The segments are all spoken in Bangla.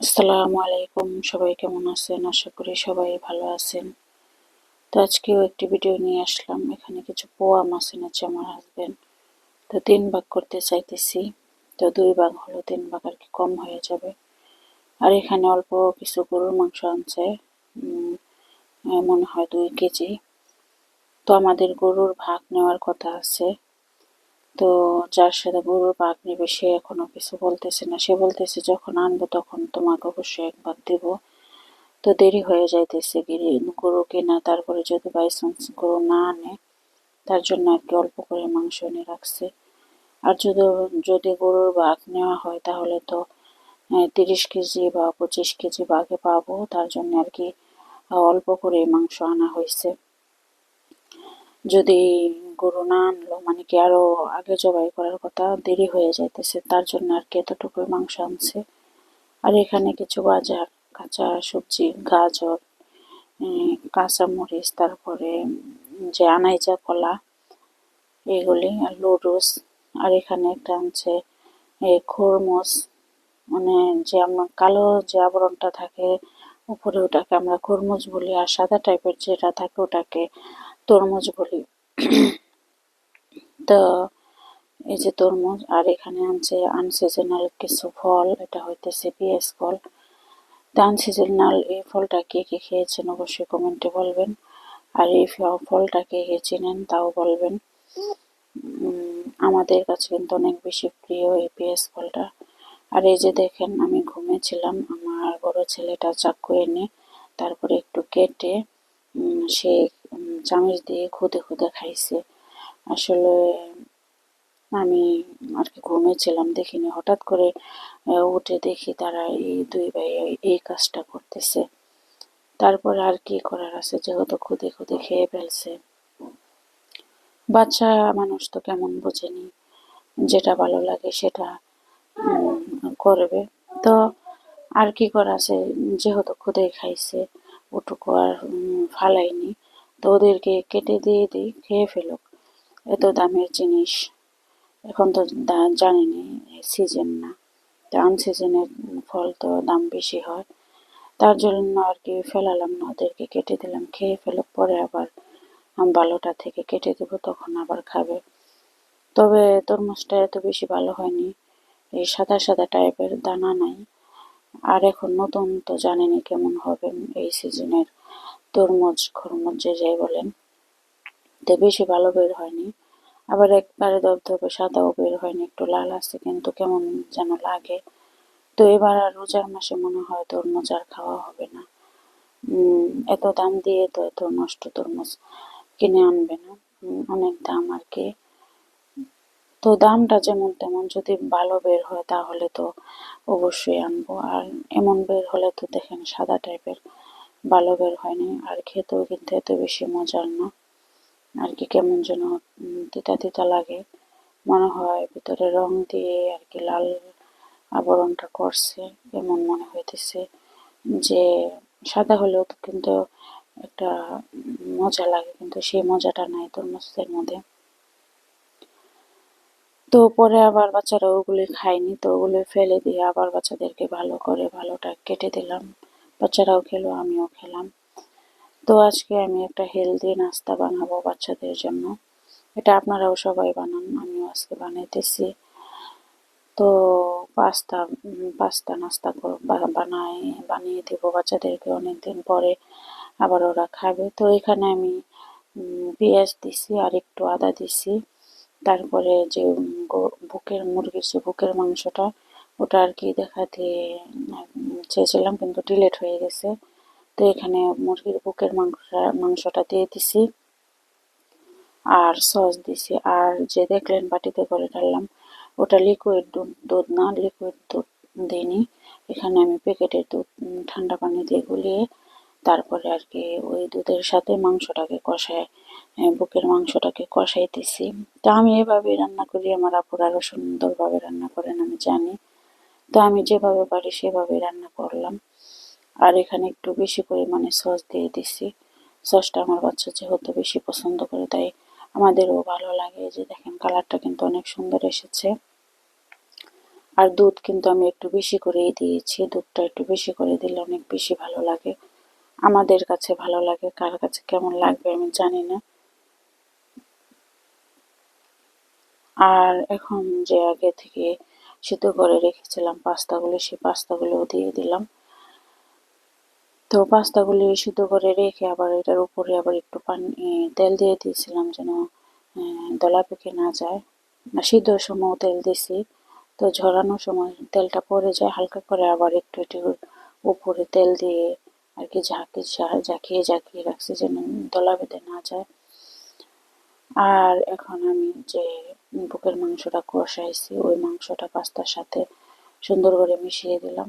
আসসালামু আলাইকুম, সবাই কেমন আছেন? আশা করি সবাই ভালো আছেন। তো আজকেও একটি ভিডিও নিয়ে আসলাম। এখানে কিছু পোয়া মাছ এনেছে আমার হাজবেন্ড তো তিন ভাগ করতে চাইতেছি। তো দুই ভাগ হলো, তিন ভাগ আর কি কম হয়ে যাবে। আর এখানে অল্প কিছু গরুর মাংস আনছে। মনে হয় দুই কেজি। তো আমাদের গরুর ভাগ নেওয়ার কথা আছে। তো যার সাথে গরুর বাঘ নেবে, সে এখনও কিছু বলতেছে না। সে বলতেছে, যখন আনব তখন তোমাকে অবশ্যই একবার দেব। তো দেরি হয়ে যাইতেছে গিরি গরু কেনা, তারপরে যদি বাইচান্স গরু না আনে, তার জন্য আর কি অল্প করে মাংস এনে রাখছে। আর যদি যদি গরুর বাঘ নেওয়া হয়, তাহলে তো তিরিশ কেজি বা পঁচিশ কেজি বাঘে পাবো। তার জন্য আর কি, অল্প করে মাংস আনা হয়েছে যদি গরু না আনলো মানে কি আরও আগে জবাই করার কথা, দেরি হয়ে যাইতেছে, তার জন্য আর কি এতটুকুই মাংস আনছে। আর এখানে কিছু বাজার কাঁচা সবজি, গাজর কাঁচা মরিচ তারপরে যে আনাইজা কলা, এগুলি আর লুডুস আর এখানে একটা আনছে খরমুজ মানে যে আমরা কালো যে আবরণটা থাকে, উপরে ওটাকে আমরা খরমুজ বলি, আর সাদা টাইপের যেটা থাকে ওটাকে তরমুজ বলি। তো এই যে তরমুজ, আর এখানে আনছে আনসিজনাল কিছু ফল, এটা হইতেছে পিএস ফল। তো আনসিজনাল এই ফলটা কে কে খেয়েছেন অবশ্যই কমেন্টে বলবেন। আর এই ফলটা কে কে চিনেন তাও বলবেন। আমাদের কাছে কিন্তু অনেক বেশি প্রিয় এই পিএস ফলটা। আর এই যে দেখেন, আমি ঘুমেছিলাম আমার বড় ছেলেটা চাকু এনে তারপরে একটু কেটে সে চামচ দিয়ে খুদে খুদে খাইছে। আসলে আমি আর কি ঘুমিয়েছিলাম, দেখিনি। হঠাৎ করে উঠে দেখি তারা এই দুই ভাই এই কাজটা করতেছে। তারপরে আর কি করার আছে? যেহেতু খুদে খুদে খেয়ে ফেলছে। বাচ্চা মানুষ তো কেমন বোঝেনি। যেটা ভালো লাগে সেটা করবে। তো আর কি করা আছে? যেহেতু খুদে খাইছে, ওটুকু আর ফালাইনি, তো ওদেরকে কেটে দিয়ে দিই, খেয়ে ফেলুক। এত দামের জিনিস। এখন তো জানি জানিনি সিজন না। তো আনসিজনের ফল তো দাম বেশি হয়। তার জন্য আর কি ফেলালাম না, ওদেরকে কেটে দিলাম। খেয়ে ফেলুক পরে আবার ভালোটা থেকে কেটে দেব, তখন আবার খাবে। তবে তরমুজটা এত বেশি ভালো হয়নি। এই সাদা সাদা টাইপের দানা নাই। আর এখন নতুন তো জানেনি কেমন হবে এই সিজনের তরমুজ, খরমুজ যে যাই বলেন। বেশি ভালো বের হয়নি। আবার একবারে ধবধবে সাদাও বের হয়নি, একটু লাল আছে কিন্তু কেমন যেন লাগে। তো এবার আর রোজার মাসে মনে হয় তরমুজ আর খাওয়া হবে না। এত দাম দিয়ে তো এত নষ্ট তরমুজ কিনে আনবে না। অনেক দাম আর কি। তো দামটা যেমন তেমন, যদি ভালো বের হয় তাহলে তো অবশ্যই আনব। আর এমন বের হলে তো দেখেন সাদা টাইপের ভালো বের হয়নি। আর খেতেও কিন্তু এত বেশি মজার না। আর কি কেমন যেন তিতা তিতা লাগে। মনে হয় ভিতরে রং দিয়ে আর কি লাল আবরণটা করছে, এমন মনে হইতেছে যে সাদা হলেও তো কিন্তু একটা মজা লাগে, কিন্তু সেই মজাটা নাই তরমুজের মধ্যে। তো পরে আবার বাচ্চারা ওগুলি খায়নি, তো ওগুলো ফেলে দিয়ে আবার বাচ্চাদেরকে ভালো করে ভালোটা কেটে দিলাম। বাচ্চারাও খেলো, আমিও খেলাম। তো আজকে আমি একটা হেলদি নাস্তা বানাবো বাচ্চাদের জন্য। এটা আপনারাও সবাই বানান, আমিও আজকে বানাইতেছি। তো পাস্তা পাস্তা নাস্তা বানাই, বানিয়ে দেব বাচ্চাদেরকে অনেকদিন পরে। আবার ওরা খাবে। তো এখানে আমি পেঁয়াজ দিছি আর একটু আদা দিছি। তারপরে যে বুকের মুরগির যে বুকের মাংসটা, ওটা আর কি দেখাতে চেয়েছিলাম কিন্তু ডিলেট হয়ে গেছে। তো এখানে মুরগির বুকের মাংসটা মাংসটা দিয়ে দিছি। আর সস দিছি। আর যে দেখলেন বাটিতে করে ঢাললাম, ওটা লিকুইড দুধ না লিকুইড দুধ দিইনি। এখানে আমি প্যাকেটের দুধ ঠান্ডা পানি দিয়ে গুলিয়ে তারপরে আর কি ওই দুধের সাথে মাংসটাকে কষায় বুকের মাংসটাকে কষাইতেছি তো আমি এভাবেই রান্না করি। আমার আপুর আরও সুন্দরভাবে রান্না করেন, আমি জানি। তো আমি যেভাবে পারি সেভাবে রান্না করলাম। আর এখানে একটু বেশি পরিমাণে সস দিয়ে দিছি। সসটা আমার বাচ্চা যেহেতু বেশি পছন্দ করে, তাই আমাদেরও ভালো লাগে। যে দেখেন, কালারটা কিন্তু অনেক সুন্দর এসেছে। আর দুধ কিন্তু আমি একটু বেশি করেই দিয়েছি। দুধটা একটু বেশি করে দিলে অনেক বেশি ভালো লাগে। আমাদের কাছে ভালো লাগে, কার কাছে কেমন লাগবে আমি জানি না। আর এখন যে আগে থেকে সিদ্ধ করে রেখেছিলাম পাস্তাগুলো, সেই পাস্তাগুলোও দিয়ে দিলাম। তো পাস্তাগুলি সিদ্ধ করে রেখে আবার এটার উপরে আবার একটু পানি তেল দিয়ে দিয়েছিলাম যেন দলা পেকে না যায়। সিদ্ধর সময় তেল দিছি, তো ঝরানোর সময় তেলটা পরে যায়, হালকা করে আবার একটু একটু উপরে তেল দিয়ে আর কি ঝাঁকি ঝাঁকিয়ে ঝাঁকিয়ে রাখছি যেন দলা বেঁধে না যায়। আর এখন আমি যে বুকের মাংসটা কষাইছি, ওই মাংসটা পাস্তার সাথে সুন্দর করে মিশিয়ে দিলাম।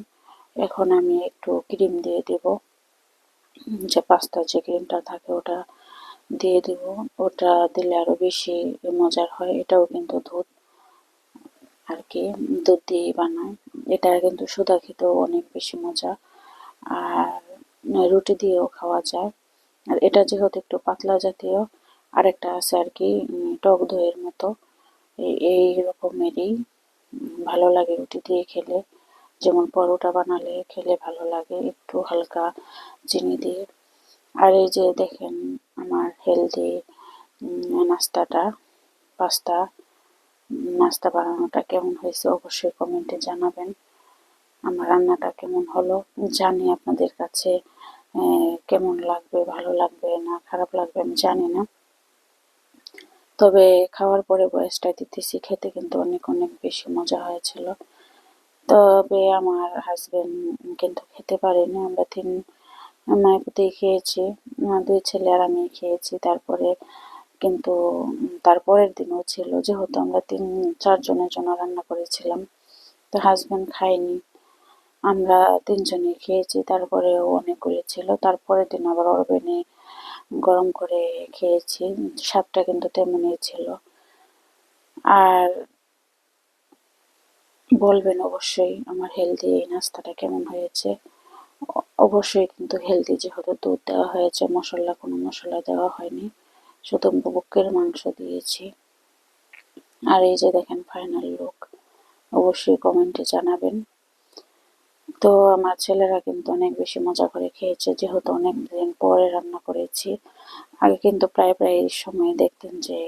এখন আমি একটু ক্রিম দিয়ে দেব। যে পাস্তার যে ক্রিমটা থাকে ওটা দিয়ে দিব। ওটা দিলে আরও বেশি মজার হয়। এটাও কিন্তু দুধ। আর কি, দুধ দিয়েই বানায়। এটা কিন্তু সুদা খেতেও অনেক বেশি মজা। আর রুটি দিয়েও খাওয়া যায়। আর এটা যেহেতু একটু পাতলা জাতীয়, আরেকটা আছে আর কি টক দইয়ের মতো। এই রকমেরই ভালো লাগে রুটি দিয়ে খেলে। যেমন পরোটা বানালে খেলে ভালো লাগে, একটু হালকা চিনি দিয়ে। আর এই যে দেখেন আমার হেলদি নাস্তাটা, পাস্তা নাস্তা বানানোটা কেমন হয়েছে অবশ্যই কমেন্টে জানাবেন। আমার রান্নাটা কেমন হলো জানি আপনাদের কাছে কেমন লাগবে, ভালো লাগবে না খারাপ লাগবে আমি জানি না। তবে খাওয়ার পরে বয়সটা দিতেছি, খেতে কিন্তু অনেক অনেক বেশি মজা হয়েছিল। তবে আমার হাজব্যান্ড কিন্তু খেতে পারেনি। আমরা তিন মায়ের খেয়েছি। দুই ছেলে আর আমি খেয়েছি। তারপরে কিন্তু তারপরের দিনও ছিল। যেহেতু আমরা তিন চারজনের জন্য রান্না করেছিলাম, তো হাজব্যান্ড খায়নি। আমরা তিনজনে খেয়েছি। তারপরেও অনেকগুলি ছিল। তারপরের দিন আবার অরবেনে গরম করে খেয়েছি। স্বাদটা কিন্তু তেমনই ছিল। আর বলবেন অবশ্যই আমার হেলদি এই নাস্তাটা কেমন হয়েছে। অবশ্যই কিন্তু হেলদি যেহেতু দুধ দেওয়া হয়েছে, মশলা, কোনো মশলা দেওয়া হয়নি। শুধু বুকের মাংস দিয়েছি। আর এই যে দেখেন ফাইনাল লুক অবশ্যই কমেন্টে জানাবেন। তো আমার ছেলেরা কিন্তু অনেক বেশি মজা করে খেয়েছে, যেহেতু অনেক দিন পরে রান্না করেছি। আগে কিন্তু প্রায় প্রায় এই সময় দেখতেন যে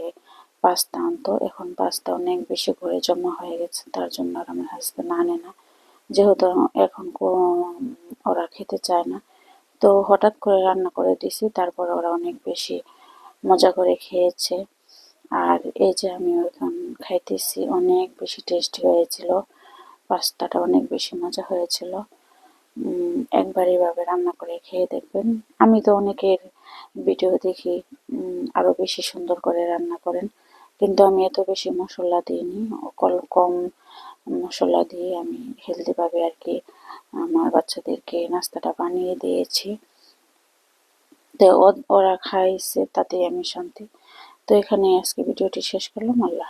পাস্তা আনতো এখন পাস্তা অনেক বেশি করে জমা হয়ে গেছে, তার জন্য আর আমার হাজব্যান্ড আনে না। যেহেতু এখন ওরা খেতে চায় না, তো হঠাৎ করে রান্না করে দিছি তারপর ওরা অনেক বেশি মজা করে খেয়েছে। আর এই যে আমি ওইখান খাইতেছি, অনেক বেশি টেস্টি হয়েছিল, পাস্তাটা অনেক বেশি মজা হয়েছিল। একবার এইভাবে রান্না করে খেয়ে দেখবেন। আমি তো অনেকের ভিডিও দেখি আরও বেশি সুন্দর করে রান্না করেন। কিন্তু আমি এত বেশি মশলা দিইনি। কম মশলা দিয়ে আমি হেলদিভাবে আর কি আমার বাচ্চাদেরকে নাস্তাটা বানিয়ে দিয়েছি। তো ওরা খাইছে তাতেই আমি শান্তি। তো এখানে আজকে ভিডিওটি শেষ করলাম। আল্লাহ